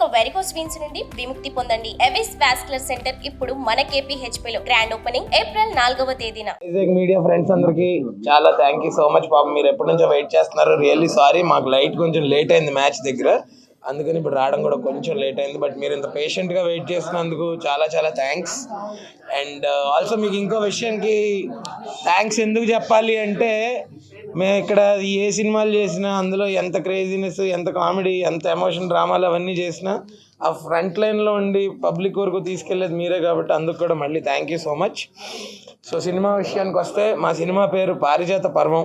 ఇక varicose veins నుండి విముక్తి పొందండి. ఎవిస్ వాస్కులర్ సెంటర్ ఇప్పుడు మన KPHP లో గ్రాండ్ ఓపెనింగ్ ఏప్రిల్ నాలుగవ తేదీన. మీడియా ఫ్రెండ్స్ అందరికి చాలా థ్యాంక్ యూ సో మచ్ పాపం మీరు ఎప్పటి నుంచో వెయిట్ చేస్తున్నారు. రియల్లీ సారీ మాకు లైట్ కొంచెం లేట్ అయింది మ్యాచ్ దగ్గర. అందుకని ఇప్పుడు రావడం కూడా కొంచెం లేట్ అయింది. బట్ మీరు ఇంత పేషెంట్గా వెయిట్ చేస్తున్నందుకు చాలా చాలా థ్యాంక్స్ అండ్ ఆల్సో మీకు ఇంకో విషయానికి థ్యాంక్స్ ఎందుకు చెప్పాలి అంటే మేము ఇక్కడ ఏ సినిమాలు చేసినా అందులో ఎంత క్రేజీనెస్ ఎంత కామెడీ ఎంత ఎమోషన్ డ్రామాలు అవన్నీ చేసినా ఆ ఫ్రంట్ లైన్లో ఉండి పబ్లిక్ వరకు తీసుకెళ్ళేది మీరే కాబట్టి అందుకు కూడా మళ్ళీ thank you so much so cinema విషయానికి వస్తే మా సినిమా పేరు పారిజాత పర్వం.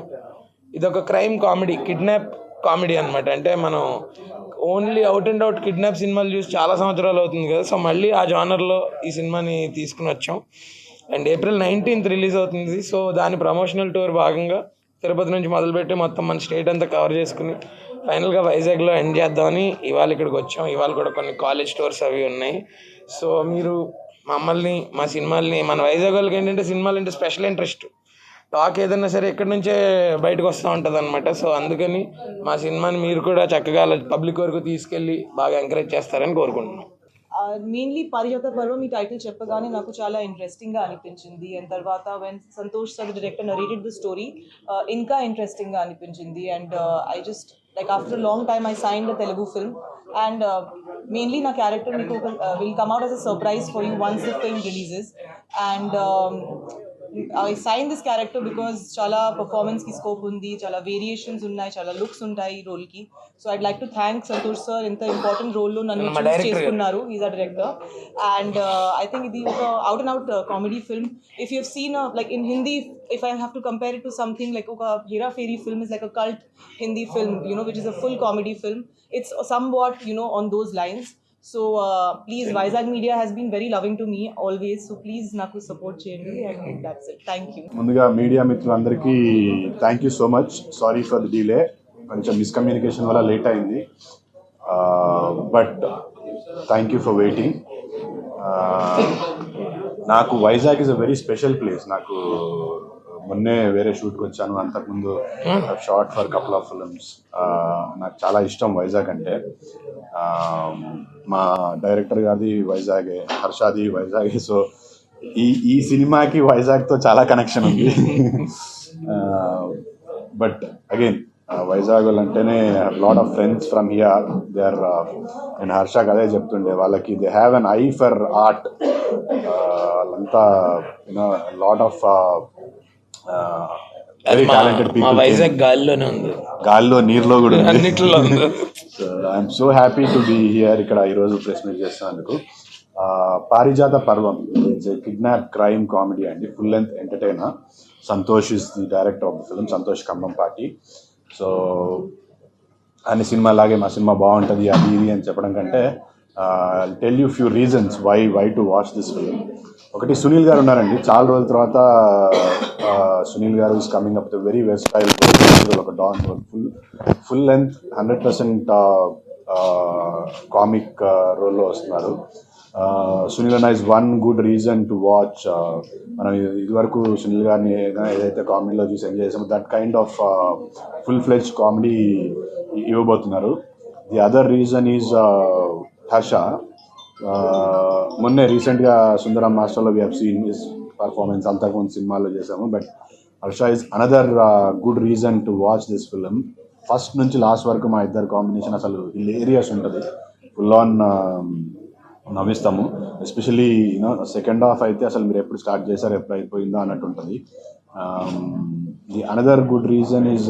ఇది ఒక క్రైమ్ కామెడీ కిడ్నాప్ కామెడీ అనమాట అంటే మనం only out and out kidnap సినిమాలు చూసి చాలా సంవత్సరాలు అవుతుంది కదా. సో మళ్ళీ ఆ జానర్లో ఈ సినిమాని తీసుకుని వచ్చాం. అండ్ ఏప్రిల్ నైన్టీన్త్ రిలీజ్ అవుతుంది. సో దాని ప్రమోషనల్ టూర్ భాగంగా తిరుపతి నుంచి మొదలుపెట్టి మొత్తం మన స్టేట్ అంతా కవర్ చేసుకుని ఫైనల్గా వైజాగ్లో ఎండ్ చేద్దామని ఇవాళ ఇక్కడికి వచ్చాం. ఇవాళ కూడా కొన్ని కాలేజ్ టూర్స్ అవి ఉన్నాయి. సో మీరు మమ్మల్ని మా సినిమాల్ని మన వైజాగ్ వాళ్ళకి ఏంటంటే సినిమాలు అంటే స్పెషల్ ఇంట్రెస్ట్ టాక్ ఏదైనా సరే ఎక్కడి నుంచే బయటకు వస్తూ ఉంటుంది అనమాట సో అందుకని మా సినిమాని మీరు కూడా చక్కగా పబ్లిక్ వరకు తీసుకెళ్ళి బాగా ఎంకరేజ్ చేస్తారని కోరుకుంటున్నాం. మెయిన్లీ పారిజాత పర్వం ఈ టైటిల్ చెప్పగానే నాకు చాలా ఇంట్రెస్టింగ్గా అనిపించింది. అండ్ తర్వాత when Santosh sir director narrated the story ఇంకా ఇంట్రెస్టింగ్గా అనిపించింది. And I just like after long time I sign the Telugu film and mainly నా క్యారెక్టర్ మీకు will come out as a surprise for you once the film releases and I sign this character because చాలా పర్ఫార్మెన్స్కి scope ఉంది చాలా variations ఉన్నాయి చాలా looks ఉంటాయి ఈ రోల్కి so I'd like to thank Santosh sir ఇంత ఇంపార్టెంట్ రోల్లో నన్ను గారు. చేసుకున్నారు is a director and I think ఇది ఒక out and out comedy film if you seen like in Hindi if I have to compare to something like ఒక Hera Pheri film is like a cult Hindi film you know which is a full comedy film it's somewhat you know on those lines so please Vizag media has been very loving to me always so please నాకు support చేయండి and that's it thank you ముందుగా media మిత్రులందరికీ thank you so much sorry for the delay కొంచెం miscommunication వల్ల late అయింది. But thank you for waiting నాకు Vizag is a very special place నాకు మొన్నే వేరే షూట్కి వచ్చాను. అంతకుముందు short for couple of films నాకు చాలా ఇష్టం వైజాగ్ అంటే. మా డైరెక్టర్ గారిది వైజాగే హర్షాది వైజాగే. సో ఈ ఈ సినిమాకి వైజాగ్తో చాలా కనెక్షన్ ఉంది. బట్ అగైన్ వైజాగ్ అంటేనే lot of friends from here they are నేను హర్షాకి అదే చెప్తుండే వాళ్ళకి they have an eye for art వాళ్ళంతా you know lot of very talented మా వైజాగ్ గాలిలోనే ఉంది. గాల్లో నీరులో కూడా అన్నిట్లో ఉంది. I'm so happy to be here ఇక్కడ ఈరోజు ప్రెస్ మీట్ చేస్తున్నందుకు. Parijatha Parvam kidnap crime comedy అండి. Full length entertainer Santosh is the director of the film Santosh Kambhampati. So అన్ని సినిమా లాగే మా సినిమా బాగుంటుంది అది ఇది అని చెప్పడం కంటే tell you few reasons why why to watch this film ఒకటి సునీల్ గారు ఉన్నారండి. చాలా రోజుల తర్వాత Sunil garu is coming up the very west style ఒక don full full length hundred percent comic రోల్లో వస్తున్నారు. సునీల్ అన్న is one good reason to watch మనం ఇదివరకు సునీల్ గారిని ఏదైతే కామెడీలో చూసి ఎంజాయ్ చేసామో that kind of full fledged comedy ఇవ్వబోతున్నారు. The other reason is Harsha మొన్నే రీసెంట్గా సుందరం మాస్టర్లో వీ హీన్ సీన్ పర్ఫార్మెన్స్ అంతకుముందు సినిమాల్లో చేసాము but Harsha is another good reason to watch this film first నుంచి లాస్ట్ వరకు మా ఇద్దరు కాంబినేషన్ అసలు ఏరియాస్ ఉంటుంది. Full on నవ్విస్తాము. Especially you know second half అయితే అసలు మీరు ఎప్పుడు స్టార్ట్ చేశారు ఎప్పుడు అయిపోయిందో అన్నట్టు ఉంటుంది. The another good reason is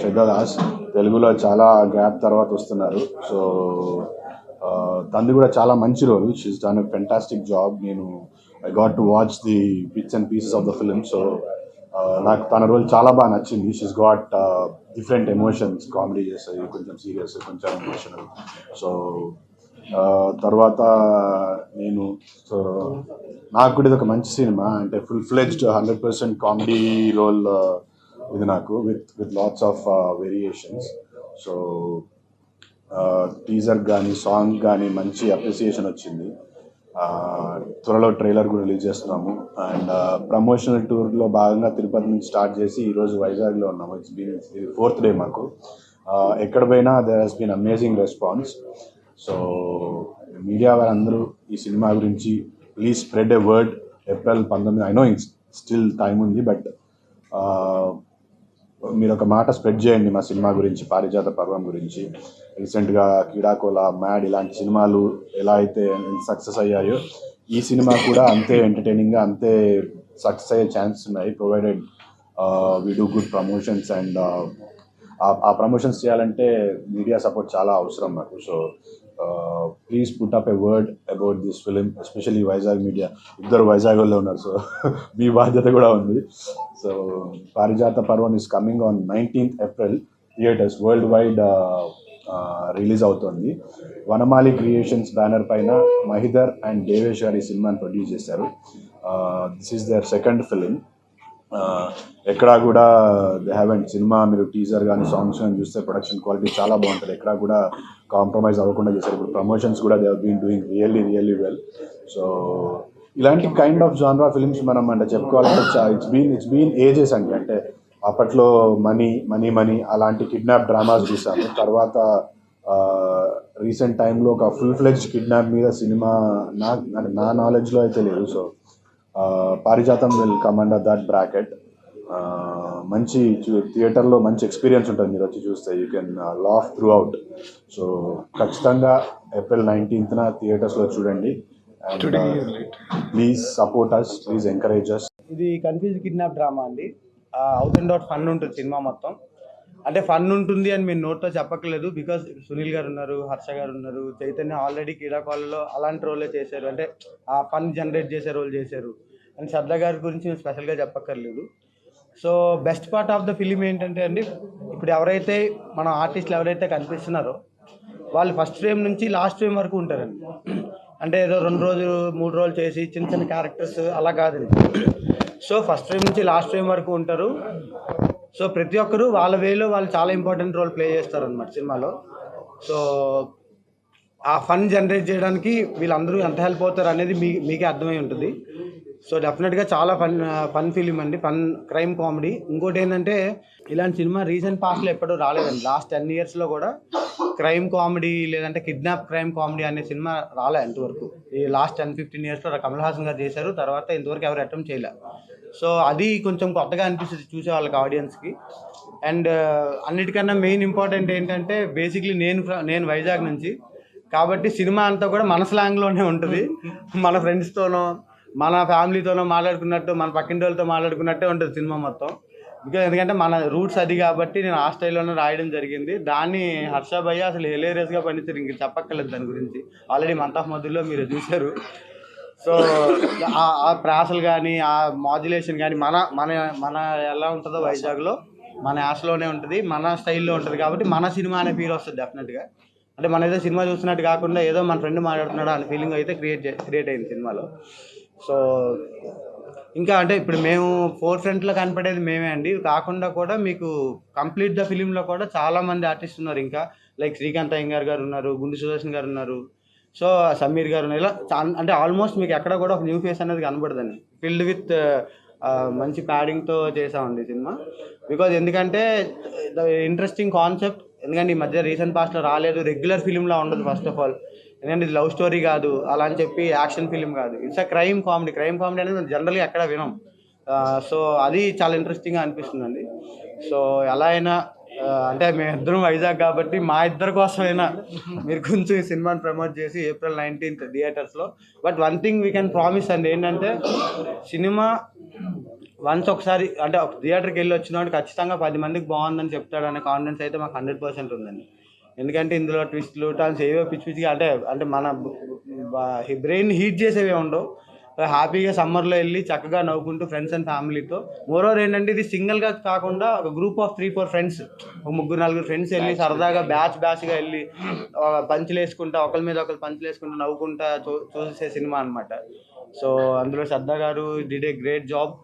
Shraddha Das తెలుగులో చాలా గ్యాప్ తర్వాత వస్తున్నారు. సో uh, తంది కూడా చాలా మంచి role she's done fantastic job నేను I got to watch the bits and pieces of the film so నాకు తన రోల్ చాలా బాగా నచ్చింది. She's got different emotions comedy చేస్తాయి కొంచెం సీరియస్ కొంచెం ఎమోషనల్ సో uh, తర్వాత నేను సో నాకు కూడా ఇది ఒక మంచి సినిమా అంటే full fledged hundred percent comedy role ఇది నాకు with with lots of variations so teaser కానీ సాంగ్ కానీ మంచి అప్రిసియేషన్ వచ్చింది. త్వరలో ట్రైలర్ కూడా రిలీజ్ చేస్తున్నాము. అండ్ ప్రమోషనల్ టూర్లో భాగంగా తిరుపతి నుంచి స్టార్ట్ చేసి ఈరోజు వైజాగ్లో ఉన్నాము. ఇట్స్ బీన్ ఇది ఫోర్త్ డే మాకు. ఎక్కడ పోయినా there has been amazing response so media వారందరూ ఈ సినిమా గురించి please spread a word April పంతొమ్మిది I know it's still time ఉంది బట్ మీరు ఒక మాట స్ప్రెడ్ చేయండి మా సినిమా గురించి పారిజాత పర్వం గురించి. రీసెంట్గా కీడాకోల మ్యాడ్ ఇలాంటి సినిమాలు ఎలా అయితే సక్సెస్ అయ్యాయో ఈ సినిమా కూడా అంతే ఎంటర్టైనింగ్గా అంతే సక్సెస్ అయ్యే ఛాన్స్ ఉన్నాయి. Provided we do good promotions and ఆ ప్రమోషన్స్ చేయాలంటే మీడియా సపోర్ట్ చాలా అవసరం నాకు so please put up a word about this film especially Vizag media ఇద్దరు వైజాగ్ వాళ్ళే ఉన్నారు సో మీ బాధ్యత కూడా ఉంది. So Parijatha Parvam is coming on nineteenth April theatres worldwide release అవుతుంది. వనమాలి క్రియేషన్స్ బ్యానర్ పైన మహిదర్ అండ్ దేవేష్ గారి సినిమాని ప్రొడ్యూస్ చేశారు. This is their second film ఎక్కడా కూడా దే హ్యావెన్ సినిమా మీరు టీజర్ కానీ సాంగ్స్ కానీ చూస్తే ప్రొడక్షన్ క్వాలిటీ చాలా బాగుంటుంది. ఎక్కడా కూడా కాంప్రమైజ్ అవ్వకుండా చేశారు ఇప్పుడు ప్రమోషన్స్ కూడా they been doing really really well so ఇలాంటి కైండ్ ఆఫ్ జాన్రా ఫిల్మ్స్ మనం అంటే చెప్పుకోవాలంటే it's been it's been ages అండి. అంటే అప్పట్లో మనీ మనీ మనీ అలాంటి కిడ్నాప్ డ్రామాస్ చూసాము. తర్వాత రీసెంట్ టైంలో ఒక ఫుల్ ఫ్లెడ్జ్ కిడ్నాప్ మీద సినిమా నా నా నాలెడ్జ్లో అయితే లేదు. So Parijatham will come under that bracket మంచి థియేటర్లో మంచి ఎక్స్పీరియన్స్ ఉంటుంది. మీరు వచ్చి చూస్తే you can laugh throughout so ఖచ్చితంగా ఏప్రిల్ నైన్టీన్త్న థియేటర్స్లో చూడండి. Please support us please encourage us ఇది కన్ఫ్యూజ్ కిడ్నాప్ డ్రామా అండి. అవుట్ అండ్ అవుట్ ఫన్ ఉంటుంది సినిమా మొత్తం. అంటే ఫన్ ఉంటుంది అని మీరు నోట్తో చెప్పట్లేదు బికాస్ సునీల్ గారు ఉన్నారు హర్ష గారు ఉన్నారు చైతన్య ఆల్రెడీ క్రీడాకాలలో అలాంటి రోలే చేశారు. అంటే ఆ ఫన్ జనరేట్ చేసే రోల్ చేశారు. అండ్ శ్రద్ధ గారి గురించి మేము స్పెషల్గా చెప్పక్కర్లేదు. So best part of the film ఏంటంటే అండి ఇప్పుడు ఎవరైతే మన ఆర్టిస్టులు ఎవరైతే కనిపిస్తున్నారో వాళ్ళు ఫస్ట్ ఫ్రేమ్ నుంచి లాస్ట్ ఫ్రేమ్ వరకు ఉంటారండి. అంటే ఏదో రెండు రోజులు మూడు రోజులు చేసి చిన్న చిన్న క్యారెక్టర్స్ అలా కాదండి. సో ఫస్ట్ ఫ్రేమ్ నుంచి లాస్ట్ ఫ్రేమ్ వరకు ఉంటారు. సో ప్రతి ఒక్కరు వాళ్ళ వేలో వాళ్ళు చాలా ఇంపార్టెంట్ రోల్ ప్లే చేస్తారు అనమాట సినిమాలో. సో ఆ ఫన్ జనరేట్ చేయడానికి వీళ్ళందరూ ఎంత హెల్ప్ అవుతారు అనేది మీ మీకే అర్థమై ఉంటుంది. సో డెఫినెట్గా చాలా ఫన్ ఫన్ ఫిలిం అండి. Fun crime comedy. ఇంకోటి ఏంటంటే ఇలాంటి సినిమా రీసెంట్ పాస్ట్లో ఎప్పుడూ రాలేదండి. లాస్ట్ టెన్ ఇయర్స్లో కూడా క్రైమ్ కామెడీ లేదంటే కిడ్నాప్ క్రైమ్ కామెడీ అనే సినిమా రాలే ఇంతవరకు. ఈ లాస్ట్ టెన్ ఫిఫ్టీన్ ఇయర్స్లో కమల్ హాసన్ గారు చేశారు. తర్వాత ఇంతవరకు ఎవరు అటెంప్ట్ చేయలే. సో అది కొంచెం కొత్తగా అనిపిస్తుంది చూసే వాళ్ళకి ఆడియన్స్కి. అండ్ అన్నిటికన్నా మెయిన్ ఇంపార్టెంట్ ఏంటంటే బేసిక్లీ నేను నేను వైజాగ్ నుంచి. కాబట్టి సినిమా అంతా కూడా మన స్లాంగ్లోనే ఉంటుంది. మన ఫ్రెండ్స్తోనో మన ఫ్యామిలీతోనో మాట్లాడుకున్నట్టు మన పక్కింటి వాళ్ళతో మాట్లాడుకున్నట్టే ఉంటుంది సినిమా మొత్తం. బికాజ్ ఎందుకంటే మన రూట్స్ అది కాబట్టి నేను ఆ స్టైల్లోనే రాయడం జరిగింది. దాన్ని హర్ష భయ్య అసలు హిలేరియస్గా పండించారు ఇంక చెప్పక్కర్లేదు దాని గురించి. ఆల్రెడీ మంత్ ఆఫ్ మధ్యలో మీరు చూశారు. సో ఆ- ఆ ప్రాసలు కానీ ఆ మాడ్యులేషన్ కానీ మన మన మన ఎలా ఉంటుందో వైజాగ్లో మన యాసలోనే ఉంటుంది. మన స్టైల్లో ఉంటుంది కాబట్టి మన సినిమా అనే ఫీల్ వస్తుంది డెఫినెట్గా అంటే మన ఏదో సినిమా చూస్తున్నట్టు కాకుండా ఏదో మన ఫ్రెండ్ మాట్లాడుతున్నాడు అనే ఫీలింగ్ అయితే క్రియేట్ క్రియేట్ అయింది సినిమాలో. సో ఇంకా అంటే ఇప్పుడు మేము ఫోర్ ఫ్రంట్లో కనపడేది మేమే అండి. కాకుండా కూడా మీకు కంప్లీట్ ద ఫిలింలో కూడా చాలామంది ఆర్టిస్ట్ ఉన్నారు ఇంకా. లైక్ శ్రీకాంత్ అయ్యంగార్ గారు ఉన్నారు గుండు సుదర్శన్ గారు ఉన్నారు. సో సమీర్ గారు ఉన్నారు. ఇలా అంటే ఆల్మోస్ట్ మీకు ఎక్కడ కూడా ఒక న్యూ ఫేస్ అనేది కనబడదండి. ఫిల్డ్ విత్ మంచి ప్యాడింగ్తో చేసామండి సినిమా. బికాజ్ ఎందుకంటే ఇంట్రెస్టింగ్ కాన్సెప్ట్ ఎందుకంటే ఈ మధ్య రీసెంట్ పాస్ట్లో రాలేదు. రెగ్యులర్ ఫిలింలా ఉండదు ఫస్ట్ ఆఫ్ ఆల్ ఎందుకంటే ఇది లవ్ స్టోరీ కాదు అలా అని చెప్పి యాక్షన్ ఫిలిం కాదు. It's a crime comedy crime comedy అనేది మనం జనరల్గా ఎక్కడ వినం. సో అది చాలా ఇంట్రెస్టింగ్గా అనిపిస్తుందండి. సో ఎలా అయినా అంటే అంటే మేమిద్దరం వైజాగ్ కాబట్టి మా ఇద్దరి కోసమైనా మీరు కొంచెం ఈ సినిమాని ప్రమోట్ చేసి ఏప్రిల్ నైన్టీన్త్ థియేటర్స్లో but one thing we can promise అండి ఏంటంటే సినిమా వన్స్ ఒకసారి అంటే ఒక థియేటర్కి వెళ్ళి వచ్చినప్పుడు ఖచ్చితంగా పది మందికి బాగుందని చెప్తాడనే కాన్ఫిడెన్స్ అయితే మాకు హండ్రెడ్ పర్సెంట్ ఉందండి. ఎందుకంటే ఇందులో ట్విస్ట్లు టర్న్స్ ఏవో పిచ్చి పిచ్చిగా అంటే అంటే మన బ్రెయిన్ హీట్ చేసేవి ఉండవు. హ్యాపీగా సమ్మర్లో వెళ్ళి చక్కగా నవ్వుకుంటూ ఫ్రెండ్స్ అండ్ ఫ్యామిలీతో. మోరోవర్ ఏంటంటే ఇది సింగిల్గా కాకుండా ఒక group of three four friends. ఒక ముగ్గురు నలుగురు ఫ్రెండ్స్ వెళ్ళి సరదాగా బ్యాచ్ బ్యాచ్గా వెళ్ళి పంచులు వేసుకుంటా ఒకరి మీద ఒకరు పంచులు వేసుకుంటూ నవ్వుకుంటా చూ చూసే సినిమా అనమాట సో అందులో శ్రద్ధ గారు డిడ్ ఏ గ్రేట్ జాబ్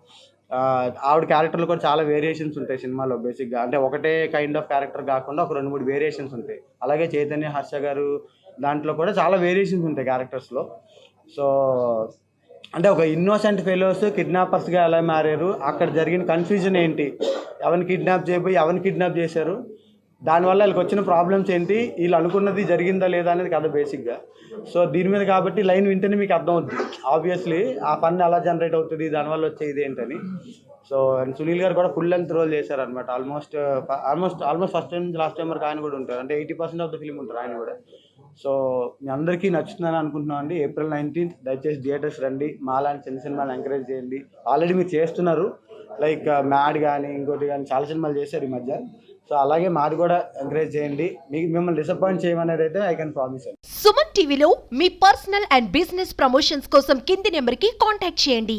ఆవిడ క్యారెక్టర్లు కూడా చాలా వేరియేషన్స్ ఉంటాయి సినిమాలో బేసిక్గా అంటే ఒకటే కైండ్ ఆఫ్ క్యారెక్టర్ కాకుండా ఒక రెండు మూడు వేరియేషన్స్ ఉంటాయి. అలాగే చైతన్య హర్ష గారు దాంట్లో కూడా చాలా వేరియేషన్స్ ఉంటాయి క్యారెక్టర్స్లో సో అంటే ఒక ఇన్నోసెంట్ ఫెలోస్ కిడ్నాపర్స్గా ఎలా మారారు అక్కడ జరిగిన కన్ఫ్యూజన్ ఏంటి? ఎవరిని కిడ్నాప్ చేయబోయి ఎవరిని కిడ్నాప్ చేశారు? దానివల్ల వీళ్ళకి వచ్చిన ప్రాబ్లమ్స్ ఏంటి? వీళ్ళు అనుకున్నది జరిగిందా లేదా అనేది కదా బేసిక్గా సో దీని మీద కాబట్టి లైన్ వింటేనే మీకు అర్థం అవుతుంది ఆబ్వియస్లీ ఆ ఫన్ ఎలా జనరేట్ అవుతుంది? దానివల్ల వచ్చేది ఏంటని. సో అండ్ సునీల్ గారు కూడా ఫుల్ లెంత్ రోల్ చేశారనమాట almost almost almost first time last time వరకు ఆయన కూడా ఉంటారు. అంటే eighty percent of the film ఉంటారు ఆయన కూడా. సో మీ అందరికీ నచ్చుతుందని అనుకుంటున్నాం అండి. ఏప్రిల్ నైన్టీన్త్ దయచేసి థియేటర్స్ రండి. మాలాంటి చిన్న సినిమాలు ఎంకరేజ్ చేయండి. ఆల్రెడీ మీరు చేస్తున్నారు. లైక్ మ్యాడ్ కానీ ఇంకోటి కానీ చాలా సినిమాలు చేశారు ఈ మధ్య. సో అలాగే మాది కూడా ఎంకరేజ్ చేయండి. మీకు మిమ్మల్ని డిసప్పాయింట్ చేయమనేది అయితే ఐ కెన్ ప్రామిస్ సుమన్ టీవీలో మీ పర్సనల్ అండ్ బిజినెస్ ప్రమోషన్స్ కోసం కింది నెంబర్కి కాంటాక్ట్ చేయండి.